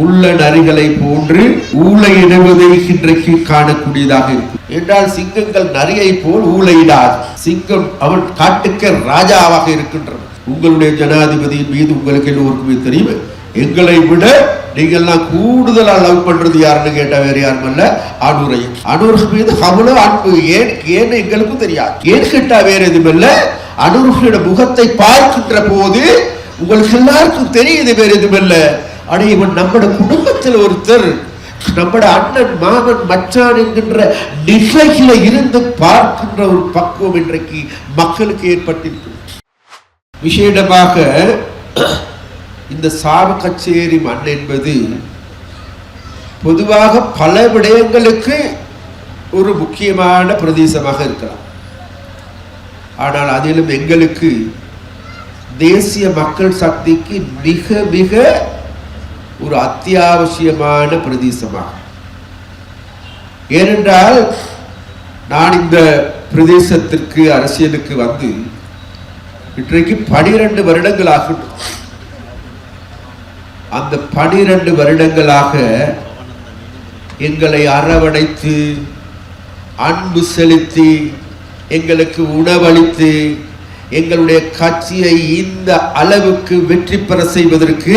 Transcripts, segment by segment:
உள்ள நரிகளை போன்று ஊழையிடுவதை இன்றைக்கு காணக்கூடியதாக இருக்கும். என்றால் சிங்கங்கள் நரியை போல் ஊழையிடாது சிங்கம் அவன் காட்டுக்க ராஜாவாக இருக்கின்றது உங்களுடைய ஜனாதிபதி மீது உங்களுக்கு எல்லோருக்குமே தெரியும். எங்களை விட நீங்கள்லாம் கூடுதலா லவ் பண்றது யாருன்னு கேட்டா வேற யாரும் அல்ல. அனுரை அனுருக்கு மீது அவ்வளவு அன்பு. ஏன் ஏன்னு எங்களுக்கும் தெரியாது. ஏன் கேட்டா வேற எதுவும் இல்ல. முகத்தை பார்க்கின்ற போது உங்களுக்கு எல்லாருக்கும் தெரியுது வேற எதுவும் ஆனால் இவன் நம்மட குடும்பத்தில் ஒருத்தர் நம்மட அண்ணன் மாமன் மச்சான் என்கின்ற நிலையில இருந்து பார்க்கின்ற ஒரு பக்குவம் இன்றைக்கு மக்களுக்கு ஏற்பட்டிருக்கு விசேடமாக இந்த சாவ கச்சேரி மண் என்பது பொதுவாக பல விடயங்களுக்கு ஒரு முக்கியமான பிரதேசமாக இருக்கலாம். ஆனால் அதிலும் எங்களுக்கு தேசிய மக்கள் சக்திக்கு மிக மிக ஒரு அத்தியாவசியமான பிரதேசமாகும் ஏனென்றால் நான் இந்த பிரதேசத்திற்கு அரசியலுக்கு வந்து இன்றைக்கு பனிரெண்டு வருடங்கள் ஆகட்டும். அந்த பனிரெண்டு வருடங்களாக எங்களை அரவணைத்து அன்பு செலுத்தி எங்களுக்கு உணவளித்து எங்களுடைய கட்சியை இந்த அளவுக்கு வெற்றி பெற செய்வதற்கு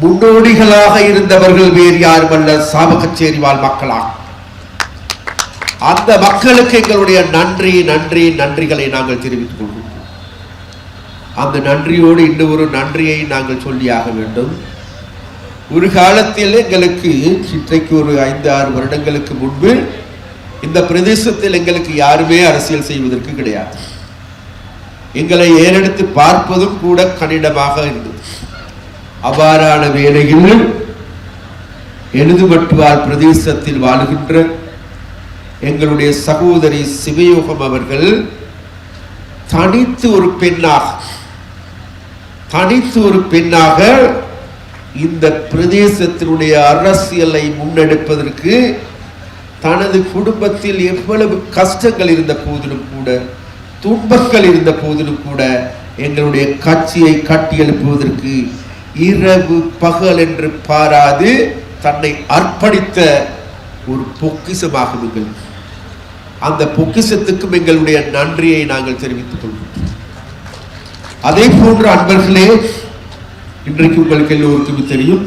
முன்னோடிகளாக இருந்தவர்கள் வேறு யாருமல்ல சாபகச்சேரி வாழ் மக்களாக. அந்த மக்களுக்கு எங்களுடைய நன்றி நன்றி நன்றிகளை நாங்கள் தெரிவித்துக் கொள்கிறோம் அந்த நன்றியோடு இன்னும் ஒரு நன்றியை நாங்கள் சொல்லியாக வேண்டும். ஒரு காலத்தில் எங்களுக்கு இன்றைக்கு ஒரு ஐந்து ஆறு வருடங்களுக்கு முன்பு இந்த பிரதேசத்தில் எங்களுக்கு யாருமே அரசியல் செய்வதற்கு கிடையாது. எங்களை ஏறெடுத்து பார்ப்பதும் கூட கடினமாக இருந்தது. அவ்வாறான வேலையிலும் எழுதுமட்டுவார் பிரதேசத்தில் வாழுகின்ற எங்களுடைய சகோதரி சிவயோகம் அவர்கள் தனித்து ஒரு பெண்ணாக தனித்து ஒரு பெண்ணாக இந்த பிரதேசத்தினுடைய அரசியலை முன்னெடுப்பதற்கு தனது குடும்பத்தில் எவ்வளவு கஷ்டங்கள் இருந்த போதிலும் கூட துன்பங்கள் இருந்த போதிலும் கூட எங்களுடைய கட்சியை கட்டியெழுப்புவதற்கு இரவு பகல் என்று பாராது தன்னை அர்ப்பணித்த ஒரு பொக்கிசமாக நீங்கள் அந்த பொக்கிசத்துக்கும் எங்களுடைய நன்றியை நாங்கள் தெரிவித்துக் கொள்கிறோம் அதே போன்ற அன்பர்களே இன்றைக்கு உங்களுக்கு எல்லோருக்கும் தெரியும்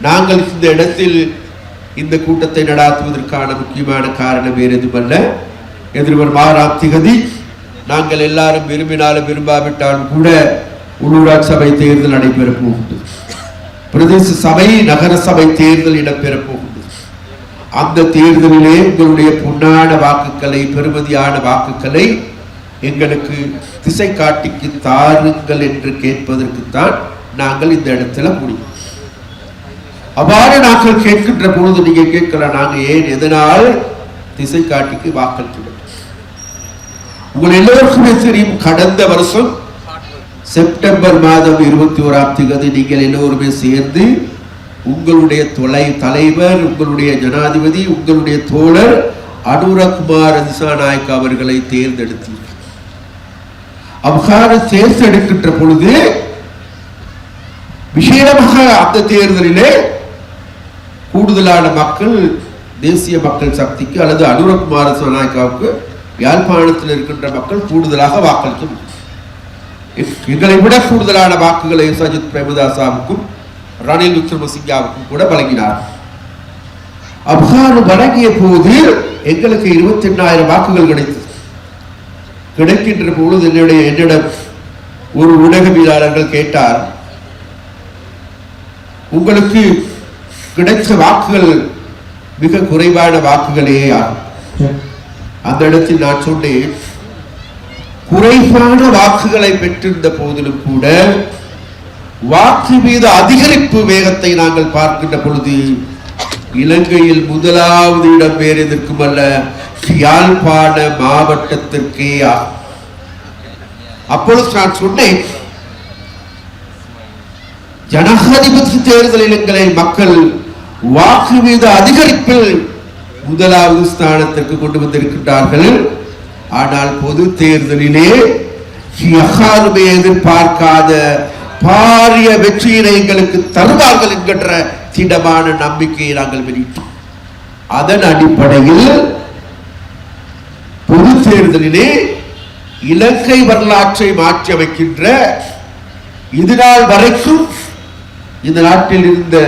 நாங்கள் இந்த இடத்தில் இந்த கூட்டத்தை நடாத்துவதற்கான முக்கியமான காரணம் வேறு எதுவல்ல எதிர்வரும் ஆறாம் திகதி நாங்கள் எல்லாரும் விரும்பினாலும் விரும்பாவிட்டாலும் கூட உள்ளூராட்சி சபை தேர்தல் நடைபெறப் போகின்றது பிரதேச சபை நகர சபை தேர்தல் இடம்பெறப் போகின்றது அந்த தேர்தலிலே உங்களுடைய பொன்னான வாக்குகளை பெருமதியான வாக்குகளை எங்களுக்கு திசை காட்டிக்கு தாருங்கள் என்று கேட்பதற்குத்தான் நாங்கள் இந்த இடத்துல முடியும். அவ்வாறு நாங்கள் கேட்கின்ற பொழுது நீங்க கேட்கலாம் நாங்கள் ஏன் எதனால் திசை காட்டிக்கு வாக்களிக்கிறோம் உங்கள் எல்லோருக்குமே தெரியும் கடந்த வருஷம் செப்டம்பர் மாதம் இருபத்தி ஓராம் தேதி நீங்கள் எல்லோருமே சேர்ந்து உங்களுடைய தொலை தலைவர் உங்களுடைய ஜனாதிபதி உங்களுடைய தோழர் அனுரகுமார் திசாநாயக் அவர்களை தேர்ந்தெடுத்தீர்கள். அப்கான தேர்ந்தெடுக்கின்ற பொழுது விசேடமாக அந்த தேர்தலிலே கூடுதலான மக்கள் தேசிய மக்கள் சக்திக்கு அல்லது அனுரகுமார திசாநாயக்காவுக்கு யாழ்ப்பாணத்தில் இருக்கின்ற மக்கள் கூடுதலாக வாக்களிக்க முடியும். எங்களை விட கூடுதலான வாக்குகளை சஜித் பிரேமதாசாவுக்கும் ரணில் விக்ரமசிங்காவுக்கும் கூட வழங்கினார். அவ்வாறு வழங்கிய போது எங்களுக்கு இருபத்தி எண்ணாயிரம் வாக்குகள் கிடைத்தது. கிடைக்கின்ற பொழுது என்னுடைய என்னிடம் ஒரு ஊடகவியலாளர்கள் கேட்டார் உங்களுக்கு கிடைத்த வாக்குகள் மிக குறைவான வாக்குகளே ஆகும் அந்த இடத்தில் நான் சொன்னேன் குறைவான வாக்குகளை பெற்றிருந்த போதிலும் கூட வாக்கு மீது அதிகரிப்பு வேகத்தை நாங்கள் பார்க்கின்ற பொழுது இலங்கையில் முதலாவது இடம் வேறு எதற்கும் அல்ல யாழ்ப்பாண மாவட்டத்திற்கே அப்பொழுது நான் சொன்னேன் ஜனாதிபதி தேர்தலில் எங்களை மக்கள் வாக்கு மீது அதிகரிப்பில் முதலாவது ஸ்தானத்திற்கு கொண்டு வந்திருக்கின்றார்கள். ஆனால் பொது தேர்தலிலே யாருமே எதிர்பார்க்காத பாரிய வெற்றியினை எங்களுக்கு தருவார்கள் என்கின்ற திடமான நம்பிக்கையை நாங்கள் வெளியிட்டோம். அதன் அடிப்படையில் பொது தேர்தலிலே இலங்கை வரலாற்றை மாற்றி அமைக்கின்ற இதுநாள் வரைக்கும் இந்த நாட்டில் இருந்த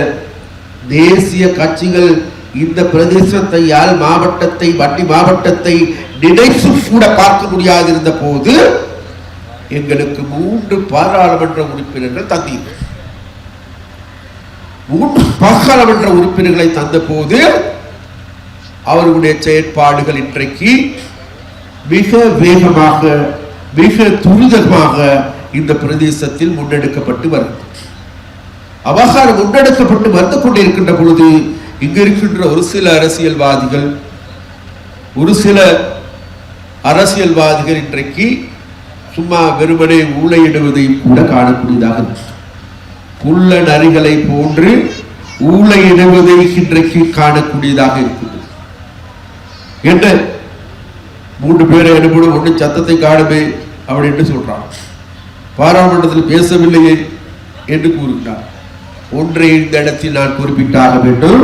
தேசிய கட்சிகள் இந்த பிரதேசத்தை யாழ் மாவட்டத்தை வண்டி மாவட்டத்தை நினைத்து கூட பார்க்க முடியாதிருந்த போது எங்களுக்கு மூன்று பாராளுமன்ற உறுப்பினர்கள் தந்தீர்கள். மூன்று பாராளுமன்ற உறுப்பினர்களை தந்த போது அவர்களுடைய செயற்பாடுகள் இன்றைக்கு மிக வேகமாக மிக துரிதமாக இந்த பிரதேசத்தில் முன்னெடுக்கப்பட்டு வருகிறது. அவகாரம் முன்னெடுக்கப்பட்டு வந்து கொண்டிருக்கின்ற பொழுது இங்கு இருக்கின்ற ஒரு சில அரசியல்வாதிகள் ஒரு சில அரசியல்வாதிகள் இன்றைக்கு சும்மா வெறுமனே ஊழையிடுவதை கூட காணக்கூடியதாக புல்ல நரிகளை போன்று ஊழையிடுவதை இன்றைக்கு காணக்கூடியதாக இருக்குது. என்ன? மூன்று பேரை அனுப்பிடும் ஒன்று சத்தத்தை காணுமே அப்படின்னு சொல்றான் பாராளுமன்றத்தில் பேசவில்லையே என்று கூறுகிறார். ஒன்றை இந்த இடத்தில் நான் குறிப்பிட்டாக வேண்டும்.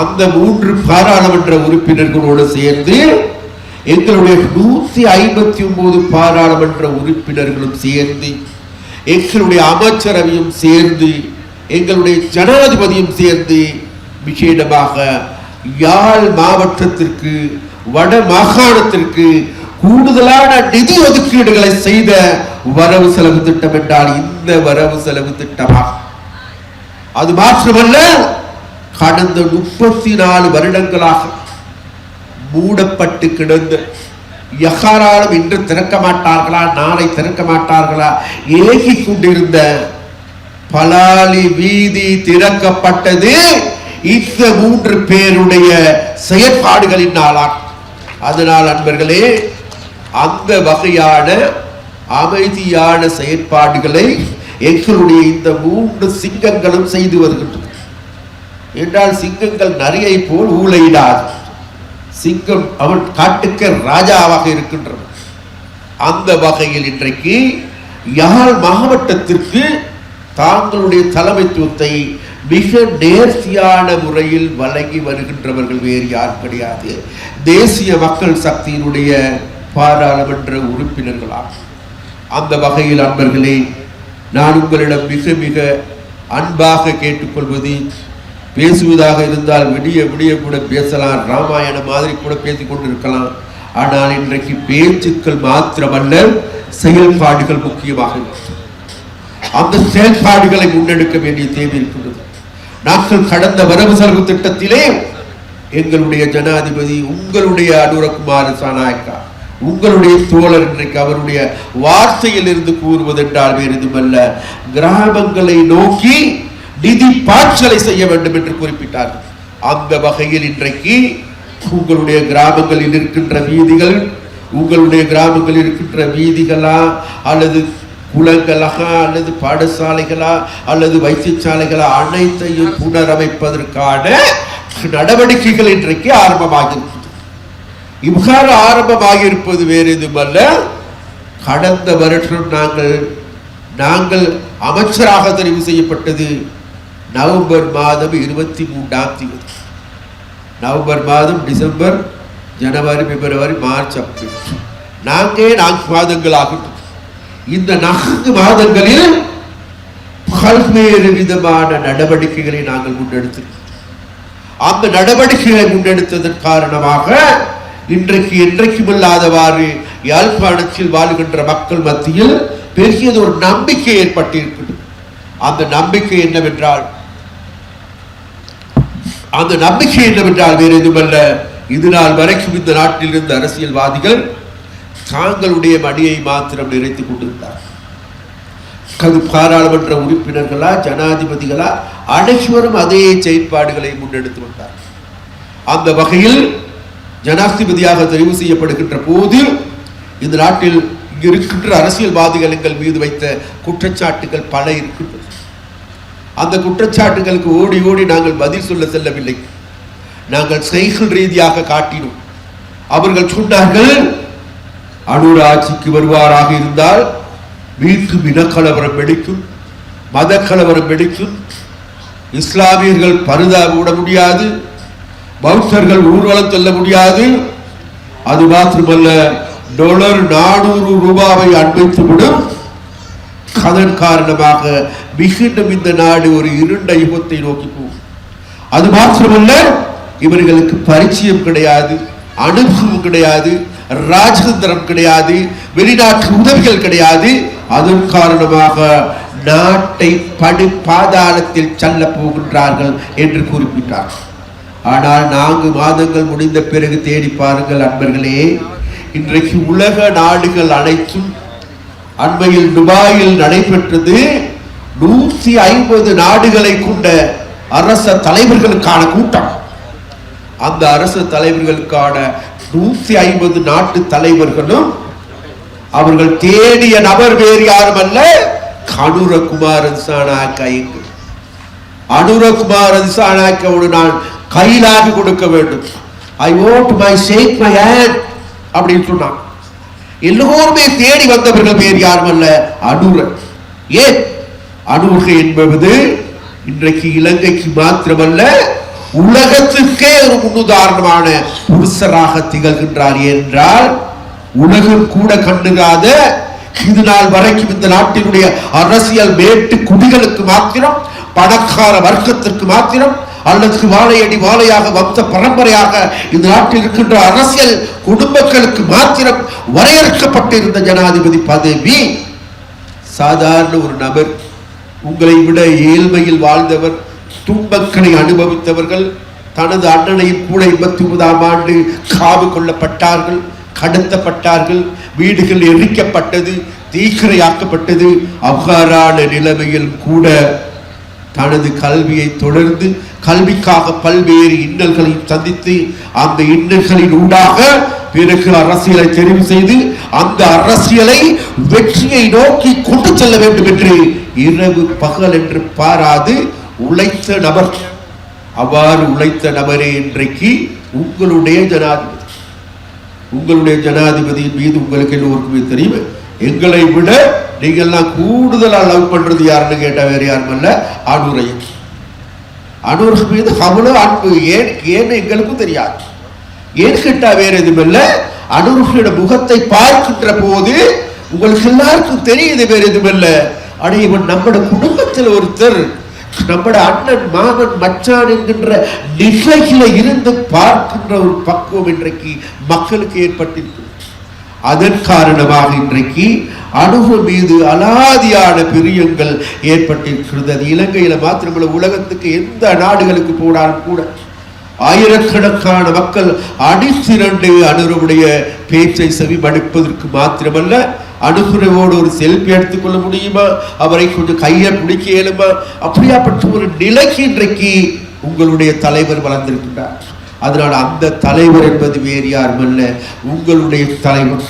அந்த மூன்று பாராளுமன்ற உறுப்பினர்களோடு சேர்ந்து எங்களுடைய நூத்தி ஐம்பத்தி ஒன்பது பாராளுமன்ற உறுப்பினர்களும் சேர்ந்து எங்களுடைய அமைச்சரவையும் சேர்ந்து எங்களுடைய ஜனாதிபதியும் சேர்ந்து விசேடமாக யாழ் மாவட்டத்திற்கு வட மாகாணத்திற்கு கூடுதலான நிதி ஒதுக்கீடுகளை செய்த வரவு செலவு திட்டம் என்றால் இந்த வரவு செலவு திட்டமாக அது மாற்றமல்ல கடந்த முப்பத்தி நாலு வருடங்களாக மூடப்பட்டு கிடந்த எகாராலும் இன்று திறக்க மாட்டார்களா? நாளை திறக்க மாட்டார்களா? ஏகிக் கொண்டிருந்த பலாலி வீதி திறக்கப்பட்டது இந்த மூன்று பேருடைய செயற்பாடுகளினாலாம் அதனால் அன்பர்களே அந்த வகையான அமைதியான செயற்பாடுகளை எங்களுடைய இந்த மூன்று சிங்கங்களும் செய்து வருகின்றன. என்றால் சிங்கங்கள் நிறைய போல் ஊழையிடாது. சிங்கம் அவன் காட்டுக்க ராஜாவாக இருக்கின்றன அந்த வகையில் இன்றைக்கு யாழ் மாவட்டத்திற்கு தாங்களுடைய தலைமைத்துவத்தை மிக நேர்த்தியான முறையில் வழங்கி வருகின்றவர்கள் வேறு யார் கிடையாது. தேசிய மக்கள் சக்தியினுடைய பாராளுமன்ற உறுப்பினர்களாகும் அந்த வகையில் அன்பர்களே நான் உங்களிடம் மிக மிக அன்பாக கேட்டுக்கொள்வது பேசுவதாக இருந்தால் விடிய விடிய கூட பேசலாம். ராமாயணம் மாதிரி கூட பேசிக் கொண்டிருக்கலாம். ஆனால் இன்றைக்கு பேச்சுக்கள் மாத்திரமல்ல செயல்பாடுகள் முக்கியமாக அந்த செயல்பாடுகளை முன்னெடுக்க வேண்டிய தேவை இருக்கிறது. நாங்கள் கடந்த வரவு செலவு திட்டத்திலே எங்களுடைய ஜனாதிபதி உங்களுடைய அனுரகுமார சாநாயக்கா உங்களுடைய தோழர் இன்றைக்கு அவருடைய வார்த்தையில் இருந்து கூறுவதென்றால் வேறு இதுமல்ல கிராமங்களை நோக்கி நிதி பாய்ச்சலை செய்ய வேண்டும் என்று குறிப்பிட்டார்கள் அந்த வகையில் இன்றைக்கு உங்களுடைய கிராமங்களில் இருக்கின்ற வீதிகள் உங்களுடைய கிராமங்களில் இருக்கின்ற வீதிகளா அல்லது குளங்களாக அல்லது பாடசாலைகளா அல்லது வைத்தியசாலைகளா அனைத்தையும் புனரமைப்பதற்கான நடவடிக்கைகள் இன்றைக்கு ஆரம்பமாகியிருக்கிறது. இவ்வாறு ஆரம்பமாகியிருப்பது வேறு எதுவுமல்ல. கடந்த வருடம் நாங்கள் நாங்கள் அமைச்சராக தெரிவு செய்யப்பட்டது நவம்பர் மாதம் இருபத்தி மூன்றாம் தேதி. நவம்பர் மாதம் டிசம்பர் ஜனவரி பிப்ரவரி மார்ச் அப்ரில். நான்கே நான்கு மாதங்கள் ஆகட்டும் இந்த நான்கு மாதங்களில் பல்வேறு விதமான நடவடிக்கைகளை நாங்கள் முன்னெடுத்திருக்கிறோம். அந்த நடவடிக்கைகளை முன்னெடுத்ததன் காரணமாக இன்றைக்கு என்றைக்கும் இல்லாதவாறு யாழ்ப்பாணத்தில் வாழுகின்ற மக்கள் மத்தியில் பெரியது ஒரு நம்பிக்கை ஏற்பட்டிருக்கிறது. அந்த நம்பிக்கை என்னவென்றால் அந்த நம்பிக்கை என்னவென்றால் வேறு எதுவல்ல இது நாள் வரைக்கும் இந்த நாட்டில் இருந்த அரசியல்வாதிகள் தாங்களுடைய மடியை மாத்திரம் நிறைத்துக் கொண்டிருந்தார் அது பாராளுமன்ற உறுப்பினர்களா ஜனாதிபதிகளா அனைவரும் அதே செயற்பாடுகளை முன்னெடுத்து வந்தார் அந்த வகையில் ஜனாதிபதியாக தெரிவு செய்யப்படுகின்ற போது இந்த நாட்டில் இங்கிருக்கின்ற அரசியல்வாதிகள் எங்கள் மீது வைத்த குற்றச்சாட்டுகள் பல இருக்கின்றது அந்த குற்றச்சாட்டுகளுக்கு ஓடி ஓடி நாங்கள் பதில் சொல்ல செல்லவில்லை. நாங்கள் செய்கள் ரீதியாக காட்டினோம். அவர்கள் சொன்னார்கள் அனுர ஆட்சிக்கு வருவாராக இருந்தால் மீண்டும் இனக்கலவரம் வெடிக்கும் மத கலவரம் வெடிக்கும். இஸ்லாமியர்கள் பருதா விட முடியாது பௌத்தர்கள் ஊர்வலம் செல்ல முடியாது. அது மாத்திரமல்ல டாலர் நானூறு ரூபாவை அன்பித்துவிடும் அதன் காரணமாக மிகுண்டும் இந்த நாடு ஒரு இருண்ட யுகத்தை நோக்கி போகும். அது மாத்திரமல்ல இவர்களுக்கு பரிச்சயம் கிடையாது அனுபவம் கிடையாது ராஜதந்திரம் கிடையாது வெளிநாட்டு உதவிகள் கிடையாது. அதன் காரணமாக நாட்டை படு பாதாளத்தில் செல்ல போகின்றார்கள் என்று குறிப்பிட்டார். ஆனால் நான்கு மாதங்கள் முடிந்த பிறகு தேடி பாருங்கள் அன்பர்களே இன்றைக்கு உலக நாடுகள் அனைத்தும் அண்மையில் துபாயில் நடைபெற்றது. நூற்றி ஐம்பது நாடுகளை கொண்ட அரச தலைவர்களுக்கான கூட்டம். அந்த அரசு தலைவர்களுக்கான நூற்றி ஐம்பது நாட்டு தலைவர்களும் அவர்கள் தேடிய நபர் வேறு யாரும் அல்ல கனுரகுமார் சாணாக்கைக்கு அனுரகுமாரன் சாணாக்கோடு நான் கையிலாக கொடுக்க வேண்டும். I owed my shake my hand அப்படின்னு சொன்னான். எல்லோருமே தேடி வந்தவர்கள் வேறு யாரும் அல்ல அனுர ஏன்? அணுகை என்பது இன்றைக்கு இலங்கைக்கு மாத்திரமல்ல உலகத்துக்கே ஒரு முன்னுதாரணமான புருஷராக திகழ்கின்றார். என்றால் உலகம் கூட கண்டுகாத இது நாள் வரைக்கும் இந்த நாட்டினுடைய அரசியல் மேட்டு குடிகளுக்கு மாத்திரம் பணக்கார வர்க்கத்திற்கு மாத்திரம் அல்லது வாழையடி வாழையாக வம்ச பரம்பரையாக இந்த நாட்டில் இருக்கின்ற அரசியல் குடும்பங்களுக்கு மாத்திரம் வரையறுக்கப்பட்டிருந்த ஜனாதிபதி பதவி சாதாரண ஒரு நபர் உங்களை விட ஏழ்மையில் வாழ்ந்தவர் துன்பங்களை அனுபவித்தவர்கள் தனது அண்ணனையும் கூட எண்பத்தி ஒன்பதாம் ஆண்டு காவு கொள்ளப்பட்டார்கள் கடத்தப்பட்டார்கள் வீடுகள் எரிக்கப்பட்டது தீக்கிரையாக்கப்பட்டது. அவ்வாறான நிலைமையில் கூட தனது கல்வியை தொடர்ந்து கல்விக்காக பல்வேறு இன்னல்களை சந்தித்து அந்த இன்னல்களின் ஊடாக பிறகு அரசியலை தெரிவு செய்து அந்த அரசியலை வெற்றியை நோக்கி கொண்டு செல்ல வேண்டும் என்று இரவு பகல் என்று பாராது உழைத்த நபர். அவ்வாறு உழைத்த நபரே இன்றைக்கு உங்களுடைய ஜனாதிபதி. உங்களுடைய ஜனாதிபதியின் மீது உங்களுக்கு எல்லோருக்குமே தெரியும். எங்களை விட நீங்கள்லாம் கூடுதலாக லவ் பண்ணுறது யாருன்னு கேட்டால் வேறு யாரும் அல்ல அனுரை அனுருக்கு மீது அவ்வளோ அன்பு. ஏன் ஏன்னு எங்களுக்கும் தெரியாது. ஏன் கேட்டால் வேறு எதுவுமில்ல. அனுருகளோட முகத்தை பார்க்கின்ற போது உங்களுக்கு எல்லாருக்கும் தெரியுது வேறு எதுவுமில்லை. அட இவன் நம்மட குடும்பத்தில் ஒருத்தர் நம்மட அண்ணன் மாமன் மச்சான் என்கின்ற நிலையில இருந்து பார்க்கின்ற ஒரு பக்குவம் இன்றைக்கு மக்களுக்கு ஏற்பட்டிருக்கு. அதன் காரணமாக இன்றைக்கு அணுகு மீது அலாதியான பிரியங்கள் ஏற்பட்டிருக்கிறது. அது இலங்கையில மாத்திரமல்ல உலகத்துக்கு எந்த நாடுகளுக்கு போனாலும் கூட. ஆயிரக்கணக்கான மக்கள் அடித்திரண்டு அணுருடைய பேச்சை செவிமடுப்பதற்கு மாத்திரமல்ல அணுகுறவோடு ஒரு செல்ஃபி எடுத்துக்கொள்ள முடியுமா? அவரை கொஞ்சம் கையை பிடிக்க இயலுமா? அப்படியாப்பட்ட ஒரு நிலைக்கு இன்றைக்கு உங்களுடைய தலைவர் வளர்ந்திருக்கின்றார் அதனால் அந்த தலைவர் என்பது வேறு யாரும் அல்ல உங்களுடைய தலைவர்.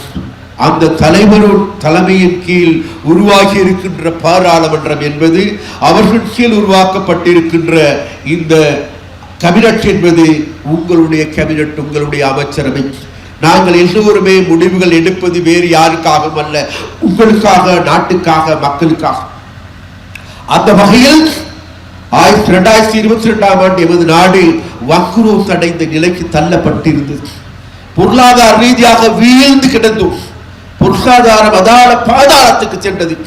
அந்த தலைவரோட தலைமையின் கீழ் உருவாகி இருக்கின்ற பாராளுமன்றம் என்பது அவர்கள் கீழ் உருவாக்கப்பட்டிருக்கின்ற இந்த கபினட் என்பது உங்களுடைய கபினட் உங்களுடைய அமைச்சரவை நாங்கள் எல்லோருமே முடிவுகள் எடுப்பது வேறு யாருக்காகவும் அல்ல. உங்களுக்காக நாட்டுக்காக மக்களுக்காக. அந்த வகையில் ஆயிரத்தி ரெண்டாயிரத்தி இருபத்தி ரெண்டாம் ஆண்டு எமது நாடு வக்குரோஸ் அடைந்த நிலைக்கு தள்ளப்பட்டிருந்தது. பொருளாதார ரீதியாக வீழ்ந்து கிடந்தோம். பொருளாதாரம் அதால பாதாளத்துக்கு சென்றது.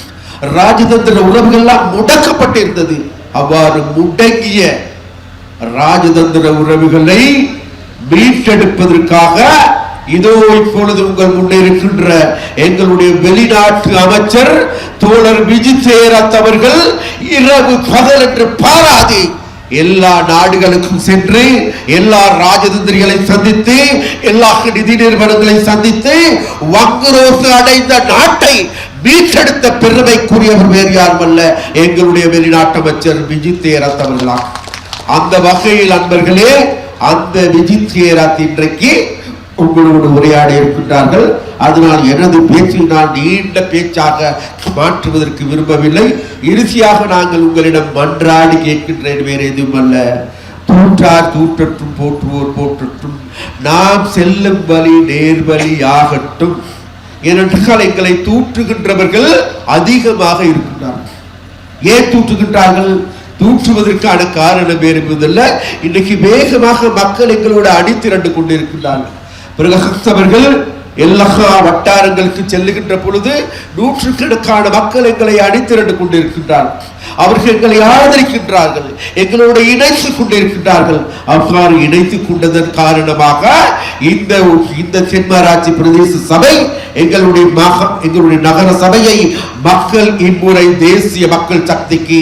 ராஜதந்திர உறவுகள்லாம் முடக்கப்பட்டிருந்தது. அவ்வாறு முடங்கிய ராஜதந்திர உறவுகளை மீட்டெடுப்பதற்காக இதோ இப்பொழுது உங்கள் முன்னே இருக்கின்ற எங்களுடைய வெளிநாட்டு அமைச்சர் தோழர் விஜித் சேரத் அவர்கள் இரவு பகல் என்று பாராது எல்லா நாடுகளுக்கும் சென்று எல்லா ராஜதந்திரிகளை சந்தித்து எல்லா நிதி நிறுவனங்களை சந்தித்து வங்குரோசு அடைந்த நாட்டை மீட்டெடுத்த பெருமைக்குரியவர் வேறு யாரும் அல்ல எங்களுடைய வெளிநாட்டு அமைச்சர் விஜித் தேரத் அந்த வகையில் அன்பர்களே அந்த விஜித் சேராத் இன்றைக்கு உங்களோடு உரையாடி இருக்கின்றார்கள். அதனால் எனது பேச்சை நான் நீண்ட பேச்சாக மாற்றுவதற்கு விரும்பவில்லை. இறுதியாக நாங்கள் உங்களிடம் மன்றாடி கேட்கின்றேன் வேறு எதுவும் அல்ல தூற்றார் தூற்றற்றும் போற்றுவோர் போற்றற்றும். நாம் செல்லும் வழி நேர்வழி ஆகட்டும். ஏனென்றால் எங்களை தூற்றுகின்றவர்கள் அதிகமாக இருக்கின்றார்கள். ஏன் தூற்றுகின்றார்கள்? தூற்றுவதற்கான காரணம் வேறு என்பதில்லை இன்றைக்கு வேகமாக மக்கள் எங்களோட அடித்திரண்டு கொண்டிருக்கின்றார்கள். பிறகு அவர்கள் எல்லா வட்டாரங்களுக்கு செல்லுகின்ற பொழுது நூற்றுக்கணக்கான மக்கள் எங்களை அடித்திரண்டு கொண்டிருக்கின்றார்கள். அவர்கள் எங்களை ஆதரிக்கின்றார்கள். எங்களோட இணைத்துக் கொண்டிருக்கின்றார்கள். அவ்வாறு இணைத்துக் கொண்டதன் காரணமாக இந்த இந்த தென்மராட்சி பிரதேச சபை எங்களுடைய மக எங்களுடைய நகர சபையை மக்கள் இம்முறை தேசிய மக்கள் சக்திக்கு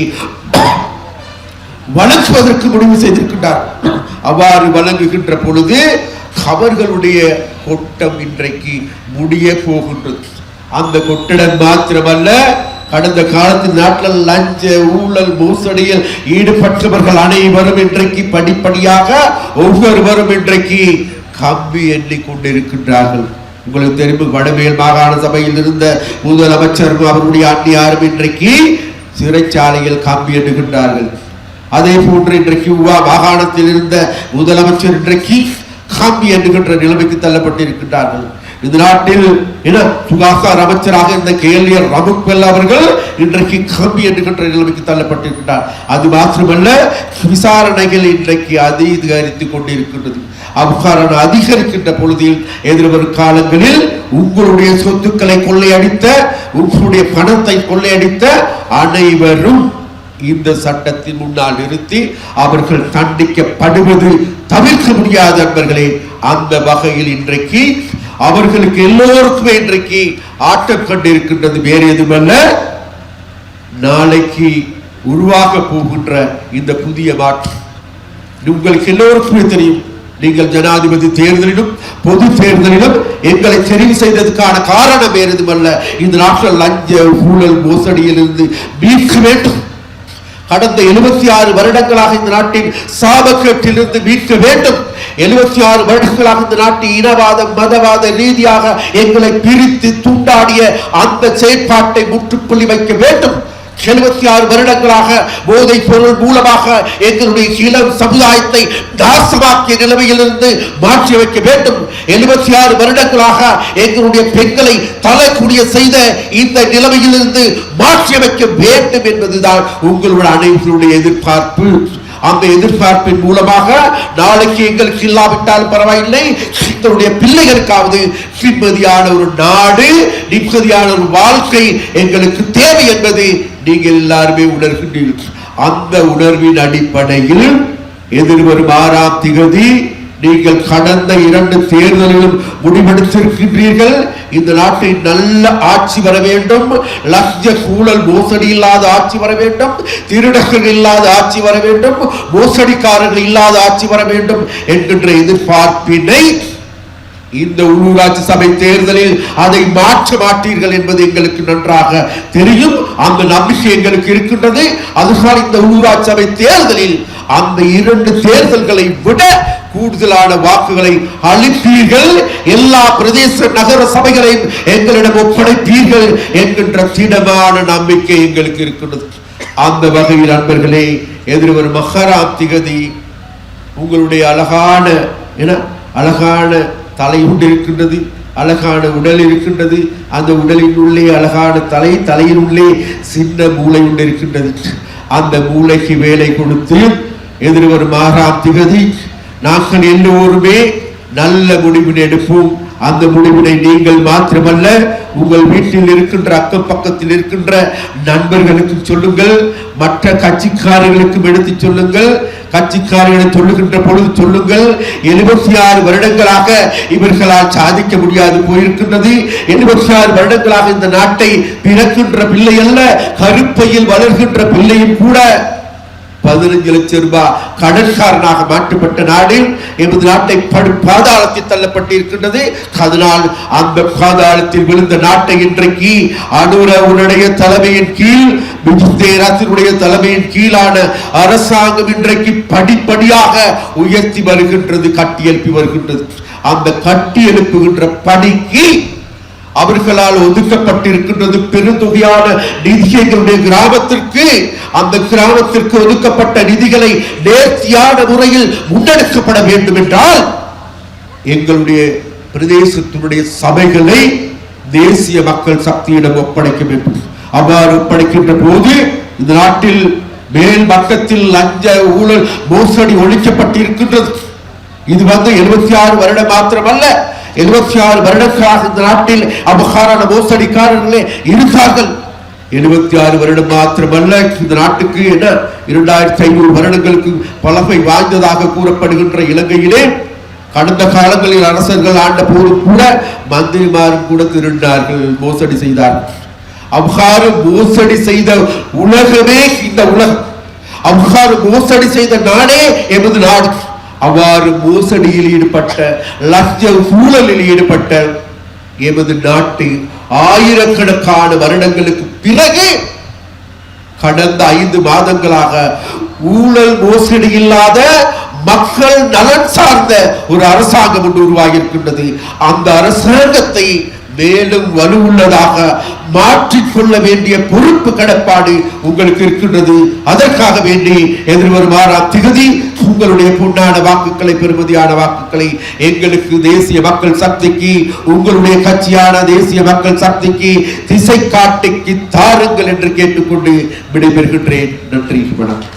வழங்குவதற்கு முடிவு செய்திருக்கின்றார் அவ்வாறு வழங்குகின்ற பொழுது அவர்களுடைய கொட்டம் இன்றைக்கு முடிய போகின்றது. அந்த கொட்டிடம் மாத்திரமல்ல கடந்த காலத்தில் நாட்டில் லஞ்ச ஊழல் மோசடியில் ஈடுபட்டவர்கள் அனைவரும் இன்றைக்கு படிப்படியாக ஒவ்வொருவரும் இன்றைக்கு கம்பி எண்ணிக்கொண்டிருக்கின்றார்கள் உங்களுக்கு தெரியும் வடமேல் மாகாண சபையில் இருந்த முதலமைச்சரும் அவருடைய அண்ணியாரும் இன்றைக்கு சிறைச்சாலையில் கம்பி எண்ணுகின்றார்கள். அதே போன்று இன்றைக்கு உவா மாகாணத்தில் இருந்த முதலமைச்சர் இன்றைக்கு காம்பி என்கின்ற நிலைமைக்கு தள்ளப்பட்டிருக்கின்றார்கள். இந்த நாட்டில் என சுகாதார அமைச்சராக இருந்த கேலியர் ரமுக்வெல் அவர்கள் இன்றைக்கு காம்பி என்கின்ற நிலைமைக்கு தள்ளப்பட்டிருக்கின்றார். அது மாத்திரமல்ல விசாரணைகள் இன்றைக்கு அதிகரித்துக் கொண்டிருக்கின்றது. அவ்வாறான அதிகரிக்கின்ற பொழுதில் எதிர்வரும் காலங்களில் உங்களுடைய சொத்துக்களை கொள்ளையடித்த உங்களுடைய பணத்தை கொள்ளையடித்த அனைவரும் இந்த சட்டத்தின் முன்னால் நிறுத்தி அவர்கள் தண்டிக்கப்படுவது தவிர்க்க முடியாத நண்பர்களே அந்த வகையில் இன்றைக்கு அவர்களுக்கு எல்லோருக்குமே இன்றைக்கு ஆட்டம் கண்டிருக்கின்றது. வேறு எதுவல்ல நாளைக்கு உருவாக போகின்ற இந்த புதிய மாற்றம் உங்களுக்கு எல்லோருக்குமே தெரியும். நீங்கள் ஜனாதிபதி தேர்தலிலும் பொது தேர்தலிலும் எங்களை தெரிவு செய்ததுக்கான காரணம் வேறு எதுவல்ல இந்த நாட்டில் லஞ்ச ஊழல் மோசடியிலிருந்து மீட்க வேண்டும். கடந்த எழுபத்தி ஆறு வருடங்களாக இந்த நாட்டின் சாபக்கேட்டிலிருந்து மீட்க வேண்டும். எழுபத்தி ஆறு வருடங்களாக இந்த நாட்டின் இனவாதம் மதவாத ரீதியாக எங்களை பிரித்து துண்டாடிய அந்த செயற்பாட்டை முற்றுப்புள்ளி வைக்க வேண்டும். எழுபத்தி ஆறு வருடங்களாக போதைப் பொருள் மூலமாக எங்களுடைய இளம் சமுதாயத்தை தாசமாக்கிய நிலைமையிலிருந்து மாற்றி வைக்க வேண்டும். எழுபத்தி ஆறு வருடங்களாக எங்களுடைய பெண்களை தலைக்குடிய செய்த இந்த நிலைமையிலிருந்து மாற்றி வைக்க வேண்டும் என்பதுதான் உங்களுடைய அனைவருடைய எதிர்பார்ப்பு. அந்த எதிர்பார்ப்பின் மூலமாக நாளைக்கு எங்களுக்கு இல்லாவிட்டால் பரவாயில்லை. எங்களுடைய பிள்ளைகளுக்காவது நிம்மதியான ஒரு நாடு நிம்மதியான ஒரு வாழ்க்கை எங்களுக்கு தேவை என்பது நீங்கள் எல்லாருமே உணர்கின்றீர்கள். அந்த உணர்வின் அடிப்படையில் எதிர்வரும் ஆறாம் திகதி நீங்கள் கடந்த இரண்டு தேர்தலிலும் முடிவெடுத்திருக்கின்றீர்கள். இந்த நாட்டில் நல்ல ஆட்சி வர வேண்டும். லஞ்ச கூழல் மோசடி இல்லாத ஆட்சி வர வேண்டும். திருடர்கள் இல்லாத ஆட்சி வர வேண்டும். மோசடிக்காரர்கள் இல்லாத ஆட்சி வர வேண்டும் என்கின்ற எதிர்பார்ப்பினை இந்த உள்ளூராட்சி சபை தேர்தலில் அதை மாற்ற மாட்டீர்கள் என்பது எங்களுக்கு நன்றாக தெரியும். அந்த நம்பிக்கை எங்களுக்கு இருக்கின்றது. அதுதான் இந்த உள்ளூராட்சி சபை தேர்தலில் அந்த இரண்டு தேர்தல்களை விட கூடுதலான வாக்குகளை அளிப்பீர்கள். எல்லா பிரதேச நகர சபைகளையும் எங்களிடம் ஒப்படைப்பீர்கள் என்கின்ற திடமான நம்பிக்கை எங்களுக்கு இருக்கின்றது அந்த வகையில் நண்பர்களே எதிர்வரும் மகராம் திகதி உங்களுடைய அழகான என அழகான தலை உண்டு இருக்கின்றது அழகான உடல் இருக்கின்றது அந்த உடலின் உள்ளே அழகான தலை தலையின் உள்ளே சின்ன மூளை உண்டு இருக்கின்றது அந்த மூளைக்கு வேலை கொடுத்து எதிர்வரும் ஆறாம் திகதி நாங்கள் எல்லோருமே நல்ல முடிவினை எடுப்போம். அந்த முடிவினை நீங்கள் மாத்திரமல்ல உங்கள் வீட்டில் இருக்கின்ற அக்கம் பக்கத்தில் இருக்கின்ற நண்பர்களுக்கு சொல்லுங்கள் மற்ற கட்சிக்காரர்களுக்கும் எடுத்து சொல்லுங்கள் கட்சிக்காரர்களை சொல்லுகின்ற பொழுது சொல்லுங்கள் எழுபத்தி ஆறு வருடங்களாக இவர்களால் சாதிக்க முடியாது போயிருக்கின்றது. எழுபத்தி ஆறு வருடங்களாக இந்த நாட்டை பிறக்கின்ற பிள்ளை அல்ல கருப்பையில் வளர்கின்ற பிள்ளையும் கூட பதினஞ்சு லட்சம் ரூபாய் கடன்காரனாக மாற்றப்பட்ட நாடு எமது நாட்டை படு பாதாளத்தில் தள்ளப்பட்டிருக்கின்றது. அதனால் அந்த பாதாளத்தில் விழுந்த நாட்டை இன்றைக்கு அனுரவனுடைய தலைமையின் கீழ் விஜயராஜனுடைய தலைமையின் கீழான அரசாங்கம் இன்றைக்கு படிப்படியாக உயர்த்தி வருகின்றது கட்டியெழுப்பி வருகின்றது. அந்த கட்டி எழுப்புகின்ற பணிக்கு அவர்களால் ஒதுக்கப்பட்டிருக்கின்றது பெருந்தொகையான நிதி கிராமத்திற்கு. அந்த கிராமத்திற்கு ஒதுக்கப்பட்ட நிதிகளை நேர்த்தியான முறையில் முன்னெடுக்கப்பட வேண்டும் என்றால் எங்களுடைய பிரதேசத்தினுடைய சபைகளை தேசிய மக்கள் சக்தியிடம் ஒப்படைக்க வேண்டும். அவ்வாறு ஒப்படைக்கின்ற போது இந்த நாட்டில் மேல் பக்கத்தில் லஞ்ச ஊழல் மோசடி ஒழிக்கப்பட்டிருக்கின்றது. இது வந்து எழுபத்தி ஆறு வருடம் மாத்திரமல்ல. எழுபத்தி ஆறு வருடங்களாக இந்த நாட்டில் அபகாரான மோசடிக்காரர்களே இருந்தார்கள். எழுபத்தி ஆறு வருடம் மாத்திரமல்ல இந்த நாட்டுக்கு என்ன? இரண்டாயிரத்தி ஐநூறு வருடங்களுக்கு பழமை வாய்ந்ததாக கூறப்படுகின்ற இலங்கையிலே கடந்த காலங்களில் அரசர்கள் ஆண்ட போது கூட மந்திரிமாரும் கூட திருண்டார்கள் மோசடி செய்தார்கள் அவ்வாறு மோசடி செய்த உலகமே இந்த உலகம். அவ்வாறு மோசடி செய்த நாடே எமது நாடு. அவ்வாறு மோசடியில் ஈடுபட்ட லஞ்ச ஊழலில் ஈடுபட்ட எமது நாட்டு ஆயிரக்கணக்கான வருடங்களுக்கு பிறகு கடந்த ஐந்து மாதங்களாக ஊழல் மோசடி இல்லாத மக்கள் நலன் சார்ந்த ஒரு அரசாங்கம் ஒன்று உருவாகி இருக்கின்றது அந்த அரசாங்கத்தை மேலும் வலுவுள்ளதாக மாற்றிக்கொள்ள வேண்டிய பொறுப்பு கடப்பாடு உங்களுக்கு இருக்கின்றது. அதற்காக வேண்டி எதிர்வருமாறா திகதி உங்களுடைய பொன்னான வாக்குகளை பெறுமதியான வாக்குகளை எங்களுக்கு தேசிய மக்கள் சக்திக்கு உங்களுடைய கட்சியான தேசிய மக்கள் சக்திக்கு திசை காட்டிக்கு தாருங்கள் என்று கேட்டுக்கொண்டு விடைபெறுகின்றேன். நன்றி வணக்கம்.